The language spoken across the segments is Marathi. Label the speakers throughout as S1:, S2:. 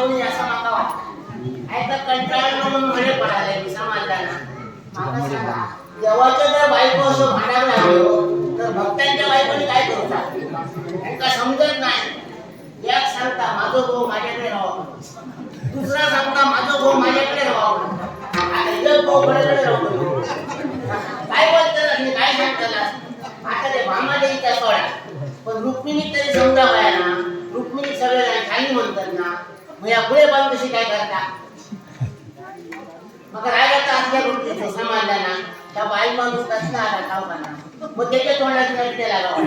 S1: म्हणून असं माका वाटतं कंटाळलो म्हणून मध्ये पडायला मी समाजला. सांगा. देवाचं जर बायको असं भांडायला लागलो तर भक्तांच्या बायकोने काय करू त्यांना समजत नाही? एक सांगता माझं भाऊ माझ्याकडे राहावं दुसरा सांगता माझं भाऊ माझ्याकडे राहावं आता इथं भाऊ बड्याकडे राहावं काय बोलताना तुम्ही काय सांगताना आता ते भामादेवीचा सोडा पण रुक्मिणी तरी समजा पाया ना रुक्मिणी सगळे खाली म्हणतात ना मग या पुढे पण कशी काय करता? मग रागाचा असल्या गोष्टी समाजाला. त्या बाई माणूस कसला आला गावकांना मग त्याच्या तोंडात नाही त्याला लावा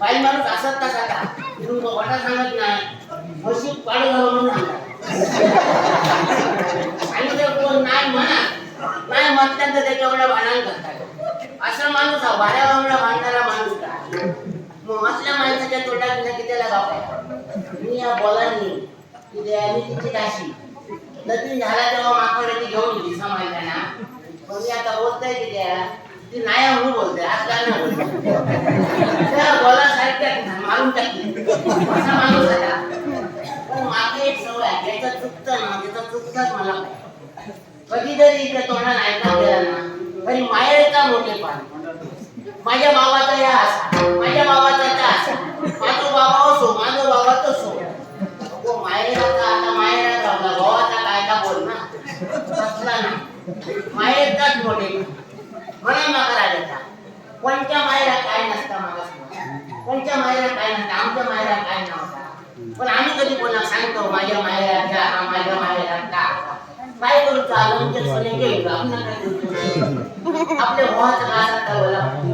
S1: बाई माणूस असत तसा का तुम्ही वाटा सांगत नाही. म्हशी पाडू घालून म्हणून सांगतात आणि कोण नाही म्हणा. नाही म्हटल्यानंतर तर त्याच्यावर भांडण करतात. असा माणूस हा बाऱ्या वांगडा भांडणारा माणूस का? मग असल्या माणसाच्या तोंडात नाही की त्याला गाव मी या बोलांनी ते तिची झाला तेव्हा माकडे ती घेऊन गेली समाजाना पण मी आता बोलताय की त्या ती म्हणून बोलते आज काय नाही बोलते. त्या बोला सारख्या मारून टाकली. असा माणूस पण एक सवय आहे त्याचं चुकतं ना त्याचं चुकतंच मला कधी जरी इकडे तोंडाला ऐका गेला ना तरी मायेचा मोठेपण माझ्या बाबाचा या असा. माझ्या बाबाचा त्या असा. माझा बाबा असो माझा बाबा तसो अगो मायेराचा आता मायेरा रावला भावाचा काय का बोल ना असला ना मायेचाच बोले म्हणून नका राजाचा कोणत्या मायेला काय नसता मला कोणत्या मायेला काय नसता आमच्या मायेला काय नव्हता पण आम्ही कधी कोणाला सांगतो माझ्या मायेला जा हा माझ्या मायेला का काय करू चालून ते सोने घेऊ आपण आपल्या भावाचं काय सांगता बोला मी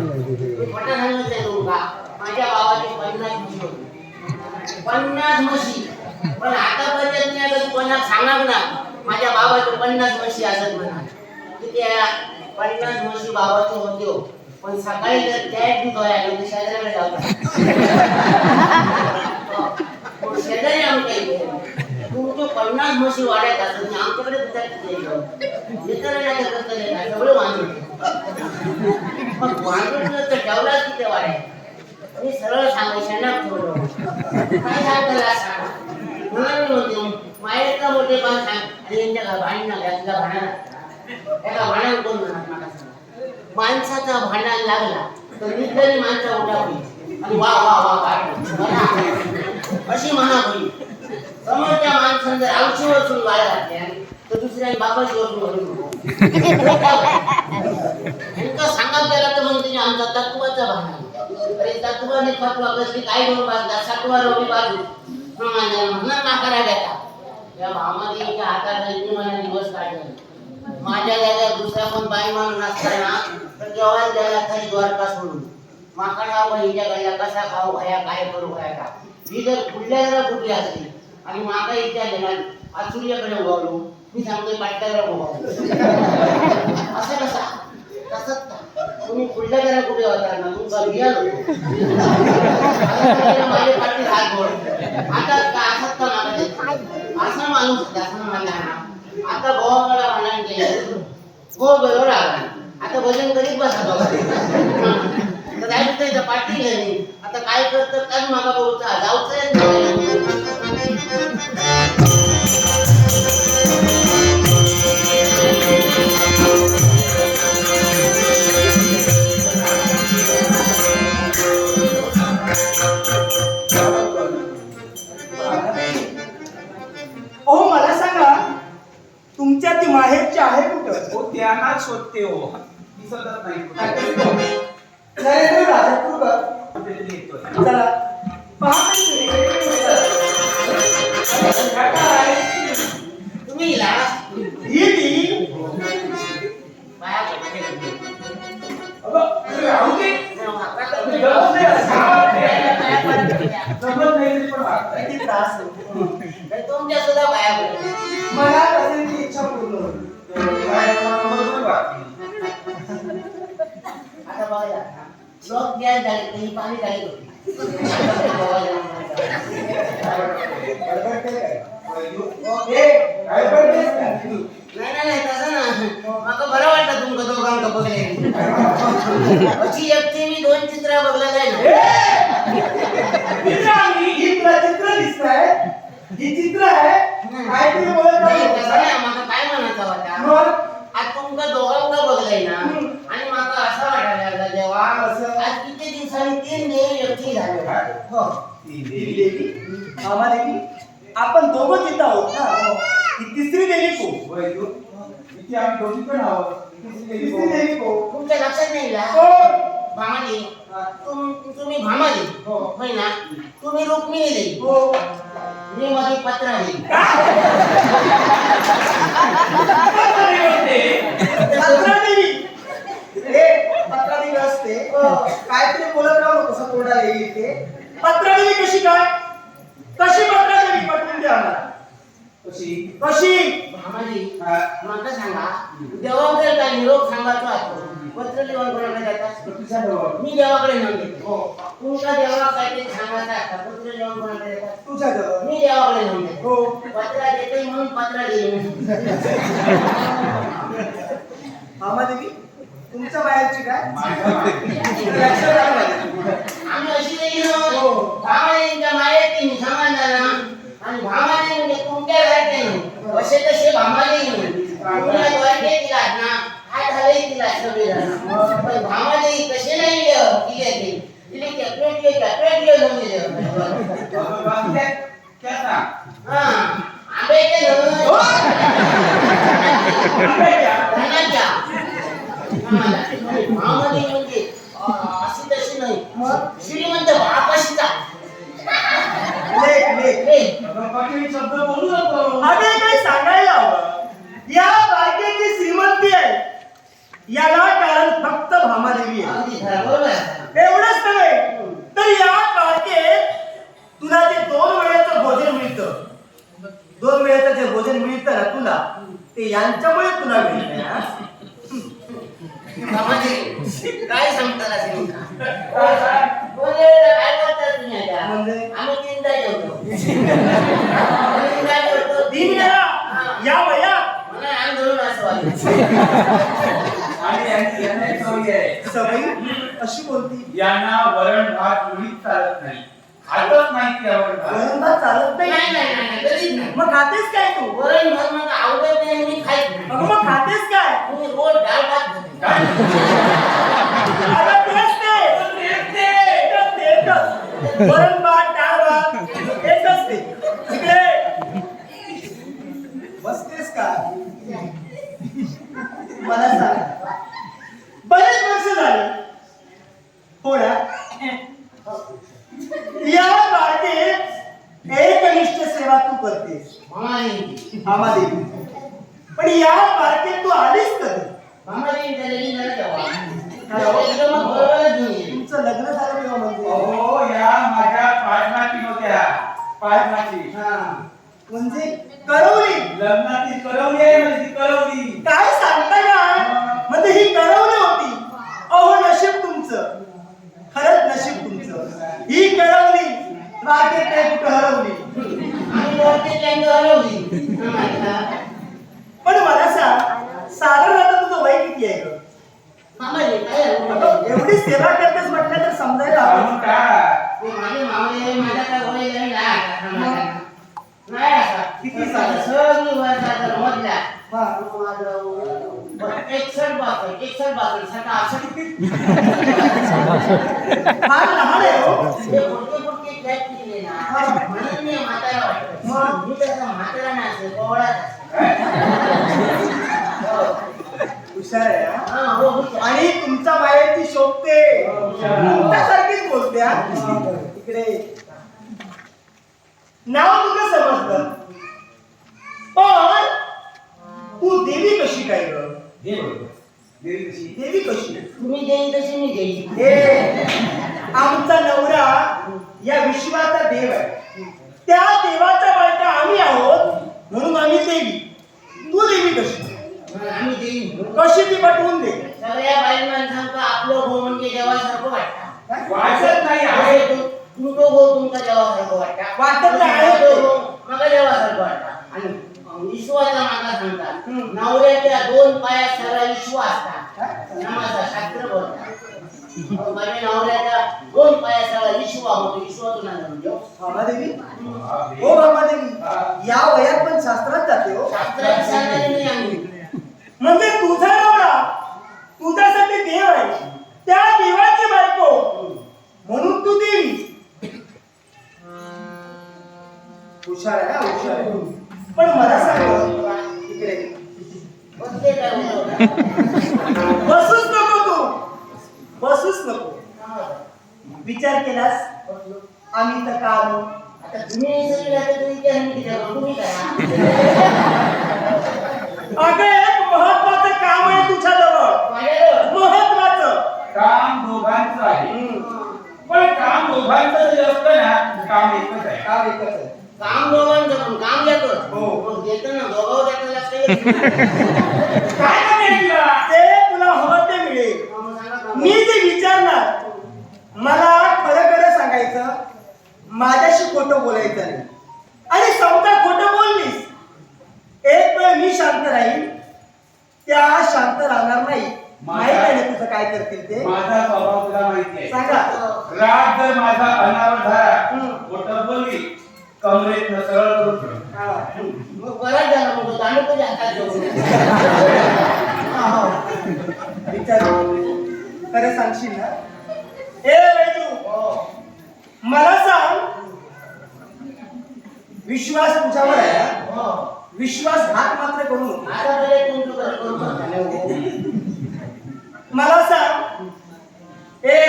S1: माझ्या बाबाची पन्नास म्हशी होती पन्नास म्हशी पण आतापर्यंत मी आता कोणाला सांगणार ना माझ्या बाबाचे पन्नास वर्षी असत म्हणा. की त्या पन्नास वर्षी बाबाचे होतो. पण सकाळी जर त्या दूध तर शेजाऱ्याकडे जातात शेजारी आमच्या इथे तुमचे पन्नास म्हशी वाढत असत आणि आमच्याकडे दुधाची सगळं वांजून मग तर ठेवला तिथे वाढाय मी सरळ सांगू शेणात काय सांग म्हणून म्हणतो मायेचा मोठे पण सांग आणि यांच्या घरात घातला त्याला भांडण कोण म्हणत मला माणसाचा भांडण लागला तर मी तरी माणसा उठा होईल आणि वा वा वा काय अशी म्हणा होईल समोरच्या माणसानं जर आमची वसून वाय घातल्या तर दुसऱ्याने बापाची वसून भरून यांका त्याला तर मग तिने आमचा तत्वाचा भांडण अरे तत्वाने फतवा कसली? काय करून बांधला सातवा रोगी बाजू. हो, हो, हो. नाकारा हातात मला दिवस काढले. माझ्या जागा दुसरा पण बाई म्हणून असताना तर जेव्हा द्यायला काही द्वारका सोडून माकडा हिच्या गळ्या कसा खाऊ भया काय करू भया का? ही जर कुठल्या जरा कुठली असली आणि माका हिच्या देणार आज सूर्याकडे उभावलो मी सांगतोय पाट्याकडे उभावलो असं कसा? तसंच तुम्ही पुढल्या घरा कुठे होता? ना तुमचा रिअल माझे हात गोड. आता असत असा माणूस होता असं आता भावाकडे हो बरोबर आला. आता भजन करीत बसा बाबा तर काय आता काय करतं काय मागा बोलता जाऊचं
S2: किती त्रास आहे.
S1: तुमच्या सुद्धा बाया
S2: मला कशाची इच्छा पूर्ण
S3: काय
S1: आता बघा लोक गॅस झाले पाणी झाली होती नाही नाही तसं ना बरं वाटतं तुमचं दोघांका बघले अशी एकटी मी दोन चित्र बघलं काय
S2: ही ही
S1: आज तुमका दोघांका बघलंय ना. आणि माका असं वाटायला लागलं देवा? आज किती दिवसांनी तीन देवी व्यक्ती झाले.
S2: हो. देवी. आपण दोघंच इथं आहोत ना? ही तिसरी देवी को
S3: होय तू? इथे आम्ही दोघी पण आहोत. तिसरी देवी
S2: तिसरी
S3: कोण?
S2: देवी को
S1: तुमच्या लक्षात नाही का? भामाजी तुम तुम्ही भामाजी
S2: हो.
S1: होय ना? तुम्ही रुक्मिणी देवी
S2: हो.
S1: मी मध्ये पत्रा देवी
S2: पत्रा देवी हे पत्रा देवी असते.
S1: हो.
S2: काहीतरी बोलत राहू नको कसं तोंडाला येईल ते. पत्रा देवी कशी काय? कशी पत्रा देवी पटवून द्या आम्हाला.
S3: कशी?
S2: कशी?
S1: भामाजी. मला सांगा. देवाकडे काय निरोप सांगायचो असतो पत्र लिहून कोणाकडे जातात. मी देवाकडे नेऊन देतो. हो. देवाला काहीतरी सांगायचं असतं पत्र लिहून कोणाकडे देतात
S2: तुझ्या जवळ
S1: मी देवाकडे नेऊन देतो.
S2: हो.
S1: पत्रा देते म्हणून पत्रा देईन
S2: मामा देवी तुमच्या बाहेरची काय.
S1: आम्ही अशी देईन हो. भामाजींच्या मायेत मी समाधाना आणि भामाजी म्हणजे तुमच्या घरात नाही. असे तसे भामाने तुमच्या द्वारके ना काय झालंय तिला सगळे पण भामाजी कसे नाही दिले ते. तिने घे घे दिले. हा आंब्याचे धनाच्या म्हणजे अशी तशी नाही.
S2: मग
S1: श्रीमंत बापाशीचा
S2: लेख लेख
S1: हे
S3: अगं, कठीण शब्द बोलू नको.
S2: अरे काही सांगायला हवं? या बायकेची श्रीमंती आहे. याला कारण फक्त भामादेवी आहे. एवढंच नव्हे तर या बायकेत तुला जे दोन वेळेचं भोजन मिळतं दोन वेळेचं जे भोजन मिळतं ना तुला ते यांच्यामुळे तुला मिळतं
S1: काय सांगता काय?
S2: म्हणजे?
S1: आम्ही तीनदा जेवतो आम्ही तीनदा जेवतो.
S2: तीन. या वया
S1: मला आंदोलन असं वाटलं
S3: आणि यांची यांना एक सवय आहे.
S2: सवयी अशी बोलती
S3: यांना वरण भात मुळीच चालत नाही खातच नाही ती वरण भात
S2: वरण भात चालत
S1: नाही
S2: नाही
S1: नाही नाही नाही, कधीच नाही
S2: मग खातेस काय तू
S1: वरण भात मला आवडत नाही मी नाही
S2: अगं मग खातेस काय
S1: तुम्ही रोज डाळ भात खाते.
S3: काय?
S2: अगं तेच ते. एकच ते, एकच. वरण भात डाळ भात एकच ते इकडे बसतेस का मला सांग बरेच वर्ष झाले हो ना या बागेत एकनिष्ठ सेवा तू करतेस
S1: भामाजी,
S2: आम्हाला पण या बागेत तू आलीस कधी
S1: भामाजी इथे लगीन झालं तेव्हा.
S2: हो.
S1: एकदम बरोबरच नाही.
S2: तुमचं लग्न झालं तेव्हा म्हणजे
S3: अहो या माझ्या पाठमाची होत्या पाठमाची
S2: हा म्हणजे करवली
S3: लग्नाची करवली आहे म्हणजे ती करवली
S2: काय सांगता का म्हणजे ही करवली होती अहो नशीब तुमचं खरंच नशीब तुमचं. ही नाही कुठं हरवली. पण मला सांग साधारण आता तुझं वय किती आहे ग? एवढी सेवा करतेस म्हटलं तर समजायला हवं.
S1: आता.
S2: किती सालं?
S1: सगळी वर्षाचा मधल्या.
S2: हा.
S1: एकसठ बासष्ट, एकसठ बासष्ट, सटासष्ट.
S2: फार लहान आहे हो
S1: ते पुढचे पुढचे खेळ केले ना.
S2: हा.
S1: म्हणून मी म्हातारा वाटतो.
S2: मग?
S1: मी तसा म्हातारा नसेल, कोवळाच असेल. हो.
S2: हुशार आहे हा?
S1: हा, हो, हुशार.
S2: आणि तुमच्या मायेची शोभते
S3: हुशार.
S2: तुमच्यासारखीच बोलते हा इकडे नाव तुझं समजलं पण तू देवी कशी काय ग
S3: हे बघ. देवी कशी?
S2: देवी कशी
S1: तुम्ही देईन तशी मी देईन
S2: हे आमचा नवरा या विश्वाचा देव आहे त्या देवाच्या बायका आम्ही आहोत म्हणून आम्ही देवी तू देवी कशी
S1: मग आम्ही देईन
S2: कशी ती पटवून दे
S1: सगळ्या बाई माणसांका आपलं गो म्हणजे देवासारखं वाटतं
S3: वाचत नाही आहे
S1: आहे तू- तुमचं गो तुमका देवासारखं वाटतं.
S2: वाटत नाही आहे
S1: तुमचं
S2: ते.
S1: गो मला देवासारखं वाटतं. आणि विश्वाचा मागा सांगतात.
S2: हम्म.
S1: नवऱ्याच्या दोन पायात सगळा विश्व असतात नमाचा शास्त्र बोलतात. अहो, माझ्या नवऱ्याच्या दोन पायासाला विश्वा होतो. विश्वातून आला म्हणजे
S2: भामादेवी
S3: बापरे.
S2: हो भामादेवी या वयात पण शास्त्रात जाते हो.
S1: शास्त्रात सांगायला नाही आम्ही.
S2: म्हणजे तुझा नवरा तुझ्यासाठी देव आहे. त्या देवाची बायको. म्हणून तू देवी. हुशार आहे हा, हुशार आहे. पण मला सांग इकडे.
S1: काय?
S2: बसूच नको तू. बसूच नको. विचार केलास? आम्ही तर का आलो?
S1: आता तुम्ही सगळी राहता तुम्ही काय आम्ही किती आलो? तुम्ही करा
S2: अगं एक महत्वाचं काम आहे तुझ्या जवळ
S1: माझ्याजवळ.
S2: महत्वाचं.
S3: काम दोघांचं आहे. पण काम दोघांचं जरी असलं ना काम एकच आहे.
S2: काम एकच आहे.
S1: काम दोघांचं पण काम घेतो
S2: हो.
S1: ना.
S2: काय नाही तुला ते तुला हवं ते मिळेल. मी जे विचारणार मला खरं खरं सांगायचं माझ्याशी खोटं बोलायचं नाही. आणि समजा खोटं बोललीस. एक वेळ मी शांत राहील त्या शांत राहणार नाही. माहीत आहे ना तुझं काय करतील ते?
S3: माझा स्वभाव तुला माहिती आहे.
S2: सांगा.
S3: राग जर माझा अनावर झाला. खोटं बोलली कमरेत सरळ.
S2: हा.
S1: मग बराच झाला हातात घेऊन.
S2: हा. विचार खरं सांगशील ना ए वैजू मला सांग विश्वास तुझ्यावर आहे?
S1: हो.
S2: विश्वासघात मात्र करू नको. मला सांग ए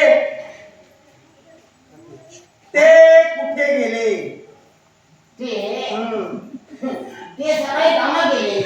S2: ते कुठे गेले
S1: ते
S2: हम्म.
S1: ते सगळे कामं गेले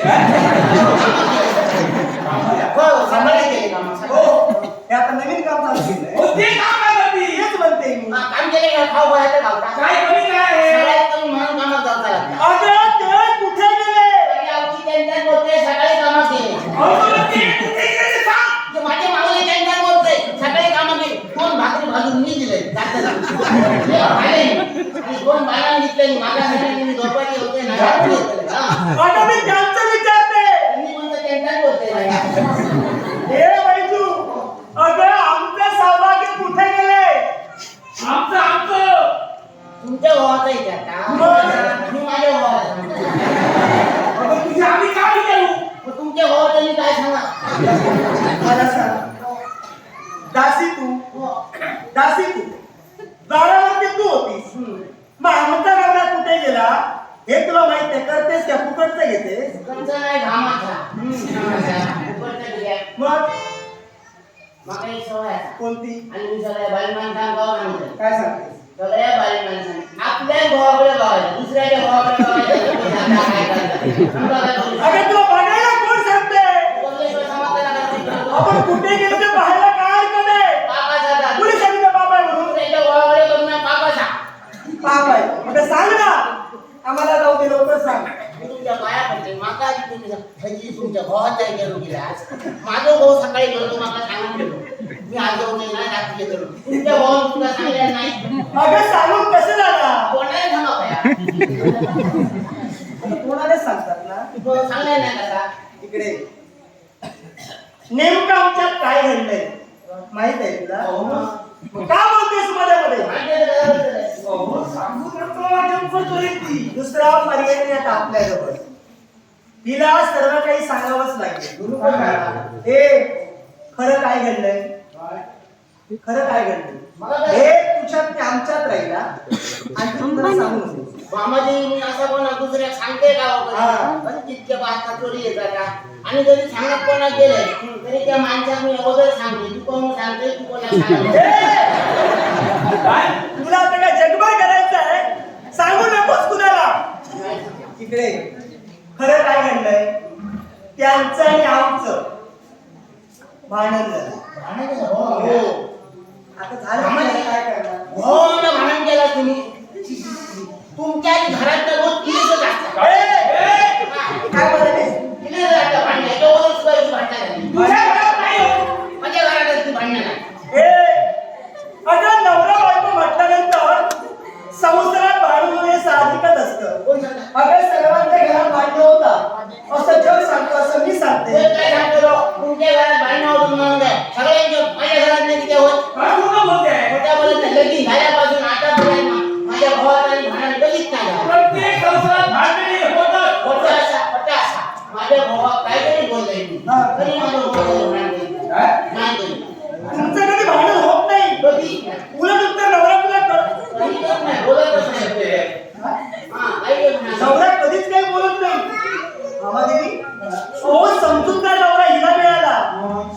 S1: हो सगळे गेले कामं
S2: हो
S1: सगळे.
S2: हे आता नवीन काम चालू केलंय
S3: हो, ते काम काय करते?
S2: हेच म्हणते मी
S1: हा, काम केले का खाऊ खायचं गावता
S3: काय कमी काय आहे?
S1: सगळ्यात कमी म्हणून कामात जाता लागतं
S2: अगं ते कुठे गेले
S1: सगळी आवची त्यांच्यात बोलते सगळे कामं केले
S3: अहो, तुला ते कुठे गेले ते सांग.
S1: ते माझे मागले त्यांच्यात बोलते सगळे कामं केले दोन भाकरी भाजून मी दिले जाता जाता. हे खाल्ले मी. आणि दोन बाळा घेतले मी माझ्या घरी मी झोपायचे होते ना रात्री होते. हा.
S2: अगं मी त्यांचं विचारते
S1: त्यांनी म्हणतं त्यांच्यात बोलते
S2: हे वैजू अगं आमचे सौभाग्य कुठे गेले
S3: आमचं आमचं
S1: तुमच्या भावाचं आहे ते आता
S2: मग?
S1: मी माझ्या भावाचं
S3: अगं, तुझी आम्ही काय विचारू
S1: मग तुमच्या भावाचं मी काय सांगा
S2: मला सांग दासी तू
S1: हो.
S2: दासी तू दारावरती तू होतीस मग आमचा नवरा कुठे गेला हे तुला माहीत आहे करतेस का फुकटचं घेतेस
S1: तुमचा नाही घामाचा घामाचा. फुकटचा दिल्या.
S2: मग
S1: माका एक सवय आहे.
S2: कोणती
S1: आणि मी सगळ्या बाई माणसांना गाव आणतो
S2: काय सांगतेस
S1: सगळ्या बाई माणसांना आपल्या भावाकडे गावायला दुसऱ्याच्या भावाकडे गावायला तुम्ही आता काय
S2: अगं तुला बघायला कोण सांगते. आपण कुठे गेलो ते पाहायला काय
S1: पापा जातात.
S2: कुणी सांगितलं बाबा आहे म्हणून. पाप आहे सांग ना आम्हाला जाऊ दे लवकर सांग
S1: तुमच्या पाया पडते माका तुमच्या गेलो गेला माझा भाऊ सकाळी गेलो माका सांगून गेलो मी आज जाऊ नये ना रात्री गेलो तुमच्या भावानं तुला सांगितलं नाही
S2: अगं सांगून कसं झाला
S1: कोणाला सांगा पाया
S2: कोणालाच
S1: नाही कसा
S2: इकडे. नेमकं आमच्यात काय घडलंय? माहीत आहे तुला?
S1: हो ना.
S2: मग का बोलतेस मध्ये मध्ये?
S1: माहिती आहे का बरोबर?
S3: अहो, सांगू नको, नेमकं तरी ती.
S2: दुसरा पर्याय नाही आता आपल्याजवळ. तिला सर्व काही सांगावंच लागेल.
S1: गुरु?
S2: हे खरं काय घडलंय? खरं काय घडलंय?
S1: मला काय-
S2: हे तुझ्यात ते आमच्यात राहिला. आणि तुला सांगून दे.
S1: मामाजी मी असं कोणा दुसऱ्या सांगते का? पण तितक्या बातम्या चोरी येतात का आणि जरी सांगत कोणा गेलंय तरी त्या माणसाला मी अगोदर सांगते. तू कोण सांगते तू कोणा सांगते?
S3: काय?
S2: तुला आता काय जगभर करायचं आहे? सांगू नकोस कुणाला. इकडे खरं काय घडलंय? त्यांचं आणि आमचं. भांडण झालं.
S1: हो.
S2: आता झालं काय करणार?
S1: हो ना भांडण केला तुम्ही. तुमच्या घरात रोज
S2: काय?
S1: सुद्धा भांडणं. झाली.
S3: तुझ्या घरात नाही हो.
S1: माझ्या घरात असती भांडणं नाही
S2: ए! अगं नवरा बायको म्हटल्यानंतर संसारात भांडण होणे साहजिकच असतं.
S1: कोण सांगतं?
S2: अगं सर्वांच्या घरात भांडण होता असं जग सांगतो असं मी सांगते.
S1: काय सांगतो राव? तुमच्या घरात भांडणं होतं म्हणून काय सगळ्यांच्या माझ्या घरात नाही किती होत?
S3: काय खोटं बोलते. आहे?
S1: खोट्या बोलत नाही लगीन झाल्यापासून आतापर्यंत माझ्या भावात आणि भांडण कधीच नाही झालं.
S3: प्रत्येक संसारात भांडणे होतात
S1: खोटं असा खोटं असा माझ्या भावात काहीतरी बोलतोय मी
S2: हा.
S1: तरी माझं भाऊ भांडण करीत
S3: काय?
S1: नाही करीत.
S2: तुमचं कधी भांडण होत नाही
S1: कधीच नाही.
S2: उलट उत्तर नवरा तुला करतो
S1: कधीच नाही. बोलतच नाही.
S2: हा?
S1: हा, काहीच नाही.
S2: नवरा कधीच काही बोलत नाही मामा देवी ओ समजूतदार नवरा हिला मिळाला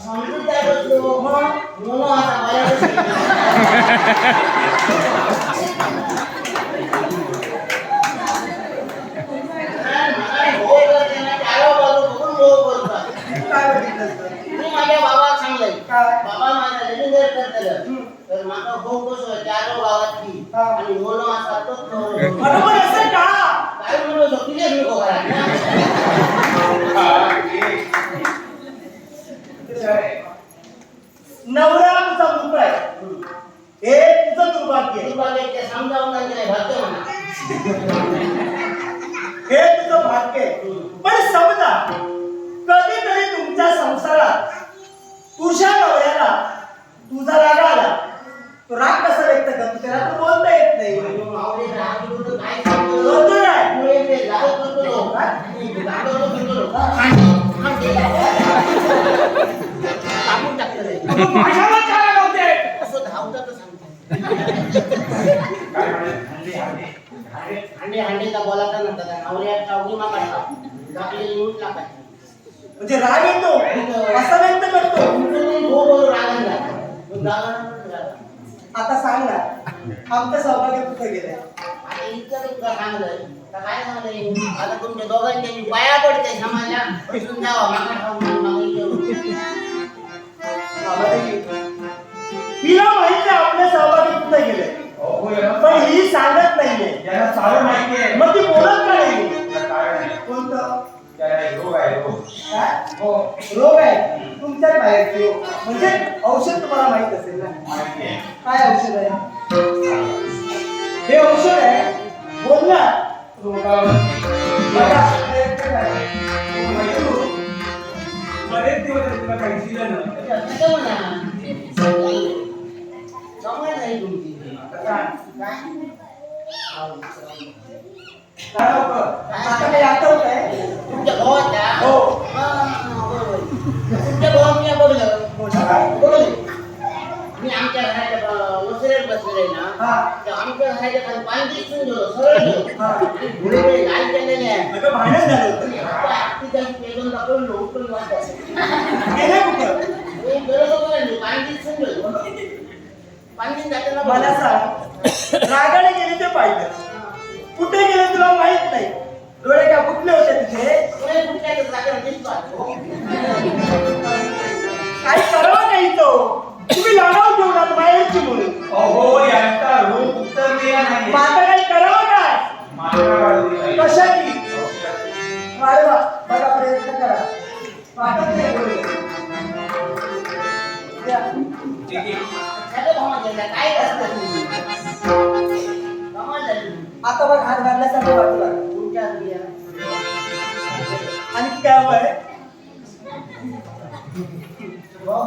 S1: समजूतदार असतो.
S2: मग
S1: म्हणून आता बऱ्यापैकी काय भाऊ करते ना, चारो बाजू बघून भाऊ बोलतात.
S2: काय बघितलं असतं?
S1: मी माझ्या बाबाक सांगलंय
S2: काय?
S1: बाबा माझा लगीन जर करतलं
S2: हम्म.
S1: तर कसं चारो गावातली
S2: हा.
S1: आणि मोनो असा तोच मोनो.
S2: बरोबर असं का
S1: काय म्हणलो तो तुझेच नको करा.
S3: कसं आहे?
S2: नवरा तुझा मुलगा आहे हे तुझं दुर्भाग्य.
S1: तू ते समजावून नाही म्हणा
S2: हे तुझं भाग्य आहे पण समजा कधीतरी तुमच्या संसारात तुझ्या नवऱ्याला तुझा राग आला तो राग कसा व्यक्त करतो? त्याला तर बोलता येत नाही? बोलतो
S1: ते तो. तो. ते.
S3: तू. काय.
S2: म्हणजे राग येतो असा व्यक्त करतो
S1: तुम्ही भो बोलू रागाने जाता. मग रागानं पण रागा.
S2: आता सांग ना आमचं सौभाग्य कुठे गेलंय
S1: आता इतकं तुमचं सांगलंय तर काय सांगलंय आता तुमच्या दोघांच्या मी पाया पडते समाजा बसून जावा मागा खाऊन मागे जेवून.
S2: बाबा देवी, तिला माहिती आहे आपलं सहभागी कुठे गेलंय
S3: अहो, याला
S2: पण ही सांगत नाहीये.
S3: याला सारं माहिती आहे.
S2: मग ती बोलत का नाही?
S3: कारण आहे.
S2: कोणतं?
S3: त्याला एक रोग आहे रोग.
S2: काय? हो. रोग आहे? तुमच्या बाहेरची रोग. म्हणजे औषध तुम्हाला माहीत असेल ना काय औषध आहे हे औषध आहे बोल ना
S3: रोगावर
S2: बघा, प्रयत्न करा.
S3: बरेच दिवस झाले तुला काही दिलं नाही
S1: कसं म्हणा? समज नाही तुमची.
S3: काय?
S1: काय?
S2: काय होतं? आता काही आठवत आहे
S1: तुमच्या भावाच्या?
S2: हो.
S1: तुमच्या मी बघलं. बघलं. मी आमच्या घराच्या ब- वसरेत बसलेलो ना. तर आमच्या घराच्या खाली पाणी दिसून गेलो सरळ गेलो. आणि पुढे पुढे लाल केलेले आहे. तिथं उठून
S2: मला सांग. रागाने गेले ते पाहिजे कुठे गेले तुला माहीत नाही. डोळे का कुठले होते
S1: दिसतो
S2: काय करावं नाही तो तुम्ही लागाव ठेवणार बाहेरची म्हणून
S3: अहो यांचा रोग उत्तर दिला नाही
S2: काही करावं काय. कशाची. अरे वा बघा प्रयत्न करा. वाटत नाही
S1: काय
S2: आता बघ हात घालण्यासारखं वाटू लागलं आणखी काय
S1: हो,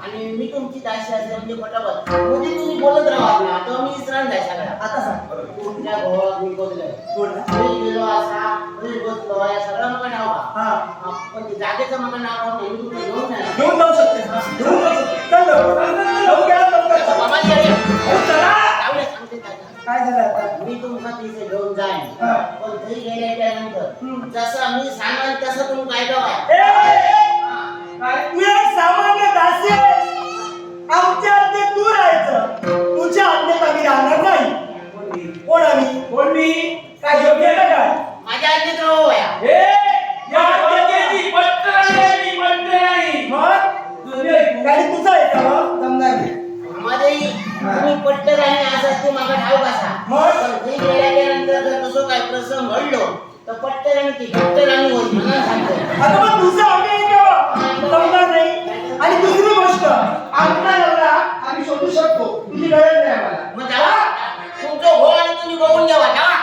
S1: आणि मी तुमची दाशी असले म्हणजे बोल म्हणजे तुम्ही बोलत राहा ना तर मी इसरण जाय सगळा
S2: आता सांग
S1: तुमच्या भावाला मी बोललोय
S2: कोणा
S1: मी गेलो असा मी बसलो या सगळं नाव.
S2: हा.
S1: पण जागेचं मग नाव नाही मी तुमचं घेऊन जाणार
S2: घेऊन जाऊ शकते. घेऊन जाऊ शकते. चल लवकर. लवकर. या, लवकर चला.
S1: बाबा
S2: झालं आता
S1: मी तुमचा तिथे घेऊन जाईन
S2: हा.
S1: पण घरी गेल्याच्यानंतर
S2: हम्म.
S1: जसं मी सांगाल तसं तुम्ही काय बघा
S2: ए, ए, काय तू एक सामान्य दासी आहेस. आमच्या आज्ञे तू राहायचं तुझ्या आज्ञेत आम्ही राहणार नाही कोण आम्ही
S3: कोण मी?
S2: काय योग्य आहे का काय
S1: माझ्या आजीत राहू या
S3: हे, या डोक्याची पट्ट नाही, मी पट्ट नाही.
S2: मग
S3: तुझे.
S2: गाडी तुझं आहे का मग
S1: माझे तुम्ही पट्ट राहणे असं तू माझा ठाव कसा
S2: मग?
S1: पण घरी गेल्याच्यानंतर जर तसं काय प्रसंग घडलो तर पट्ट राहणे ती पट्ट राहणी होईल मला सांगतो
S2: आता मग तुझं आम्ही नाही. आणि दुसरी गोष्ट नवरा आम्ही शोधू शकतो. तुझी गरज नाही आम्हाला.
S1: मग जावा. तुमचं हो आणि तुम्ही बघून घ्यावा जावा.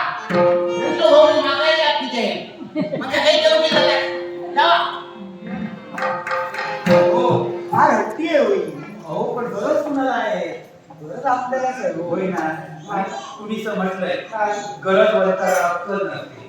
S2: आपल्यालाच आहे
S1: तुम्ही समजलंय
S2: काय?
S1: गरज वर्तन नसते.